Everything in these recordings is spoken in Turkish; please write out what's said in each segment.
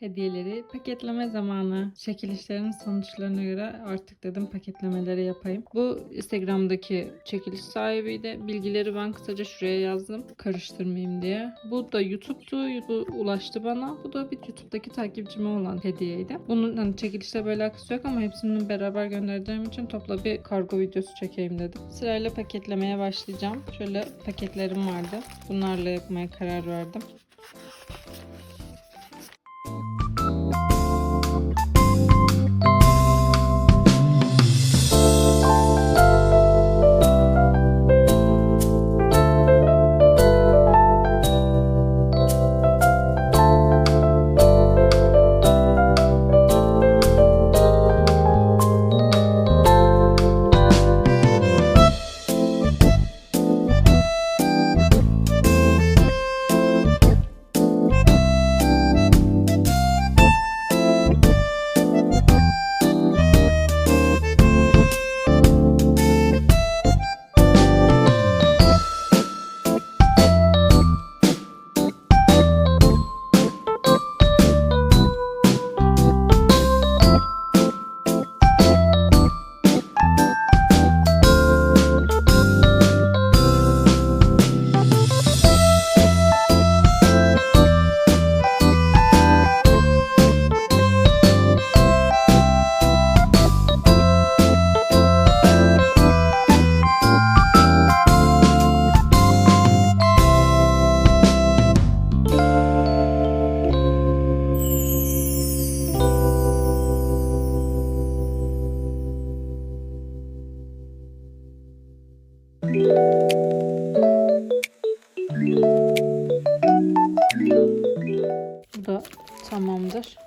hediyeleri paketleme zamanı. Çekilişlerin sonuçlarına göre artık dedim paketlemeleri yapayım. Bu Instagram'daki çekiliş sahibiydi. Bilgileri ben kısaca şuraya yazdım. Karıştırmayayım diye. Bu da YouTube'du. Bu ulaştı bana. Bu da bir YouTube'daki takipçime olan hediyeydi. Bunun hani çekilişle böyle alakası yok ama hepsini beraber göndereceğim için topla bir kargo videosu çekeyim dedim. Sırayla paketlemeye başlayacağım. Şöyle paketlerim vardı. Bunlarla yapmaya karar verdim. Bu da tamamdır.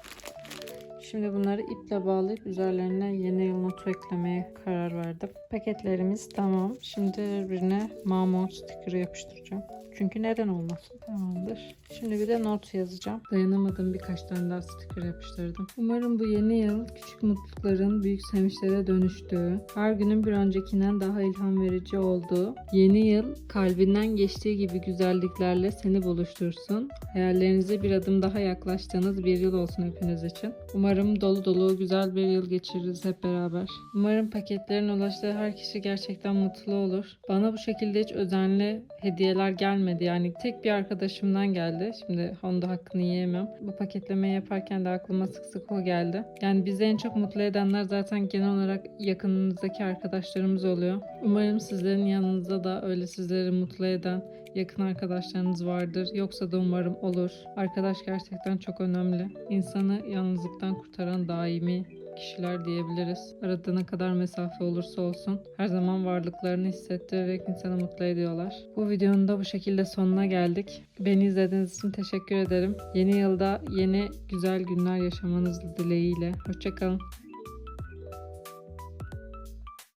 Şimdi bunları iple bağlayıp üzerlerine yeni yıl notu eklemeye karar verdim. Paketlerimiz tamam. Şimdi birbirine mamon stikeri yapıştıracağım. Çünkü neden olmasın? Tamamdır. Şimdi bir de not yazacağım. Dayanamadım birkaç tane daha sticker yapıştırdım. Umarım bu yeni yıl küçük mutlulukların büyük sevinçlere dönüştüğü, her günün bir öncekinden daha ilham verici olduğu, yeni yıl kalbinden geçtiği gibi güzelliklerle seni buluştursun. Hayallerinize bir adım daha yaklaştığınız bir yıl olsun hepiniz için. Umarım dolu dolu güzel bir yıl geçiririz hep beraber. Umarım paketlerin ulaştığı her kişi gerçekten mutlu olur. Bana bu şekilde hiç özenli hediyeler gelmedi. Yani tek bir arkadaşımdan geldi. Şimdi Honda hakkını yiyemem. Bu paketlemeyi yaparken de aklıma sık sık o geldi. Yani bizi en çok mutlu edenler zaten genel olarak yakınımızdaki arkadaşlarımız oluyor. Umarım sizlerin yanınızda da öyle sizleri mutlu eden yakın arkadaşlarınız vardır. Yoksa da umarım olur. Arkadaş gerçekten çok önemli. İnsanı yalnızlıktan kurtaran daimi kişiler diyebiliriz. Arada ne kadar mesafe olursa olsun her zaman varlıklarını hissettirerek insanı mutlu ediyorlar. Bu videonun da bu şekilde sonuna geldik. Beni izlediğiniz için teşekkür ederim. Yeni yılda yeni güzel günler yaşamanız dileğiyle. Hoşçakalın.